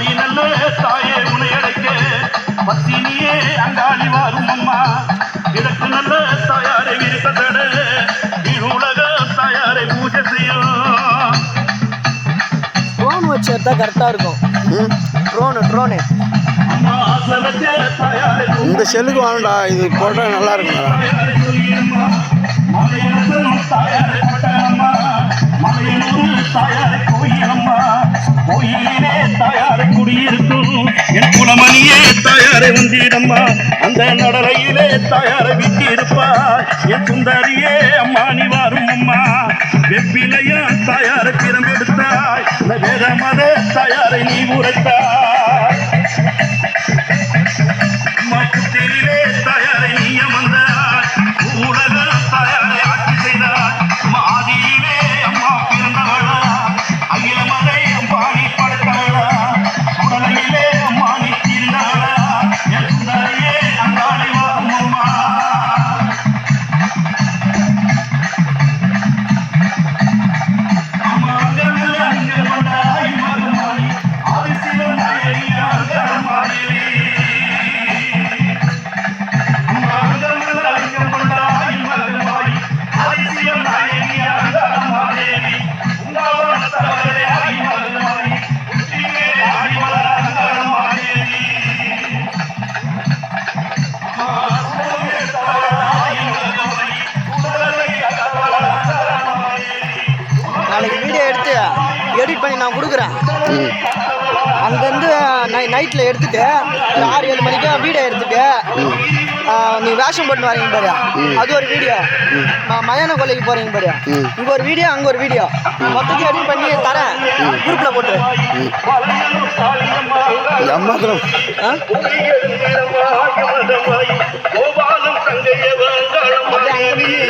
அடி நல்ல தாயே உனை அடைக்க. பத்தினியே அங்காளி வாரும் அம்மா. எனக்கு நல்ல தாயாரை விருப்பத்தட கரெக்டாக இருக்கும். ட்ரோனு ட்ரோனு இந்த செல்லுக்கு வாங்கடா இது போட்டால் நல்லா இருக்கும் தாயாரை தாயாரை வந்திடம்மா அந்த நடலையிலே தாயாரை விட்டிருப்பார் என் சுந்தரியே அம்மா நீ வாரும் அம்மா. வெப்பிலையா தயார பிறந்தெடுத்தாய் இந்த வேத மத தயாரை நீ உரைத்தாய். நாளைக்கு வீடியோ எடுத்து எடிட் பண்ணி நான் கொடுக்குறேன். ம். அங்கேருந்து நை நைட்டில் எடுத்துட்டு ஒரு ஆறு ஏழு மணிக்கு வீடியோ எடுத்துட்டு நீ வேஷம் போட்டு வரீங்க பாரு. அது ஒரு வீடியோ மயான கொல்லைக்கு போறீங்க பாரு. இங்க ஒரு வீடியோ அங்க ஒரு வீடியோ மொத்தத்தையும் எடிட் பண்ணி தரேன். குரூப்ல போட்டு சங்கையவன் அப்படியே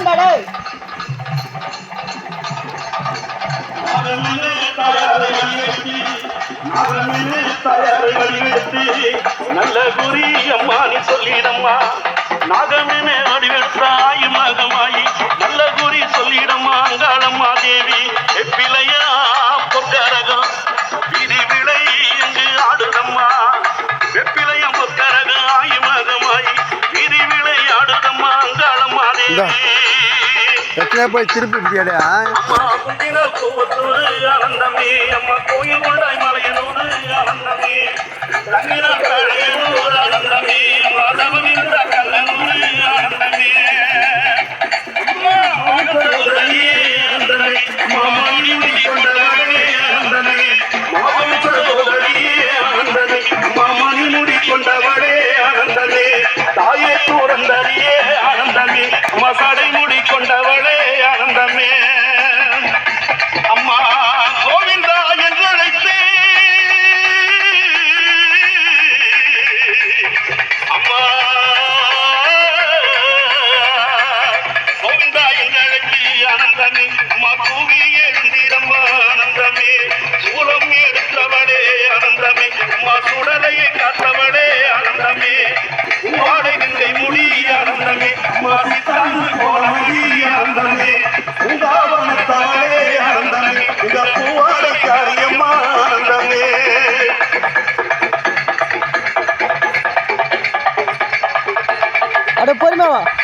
போயிட்டு நல்ல குறி அம்மா நீ சொல்லிடம்மா. நாகமென வடிவெடுத்தாய் மகமாயி எத்தனை போய் திருப்பி இப்படியாடா அம்மா குந்தின கோயில் கொண்டாய் ஆனந்தமே না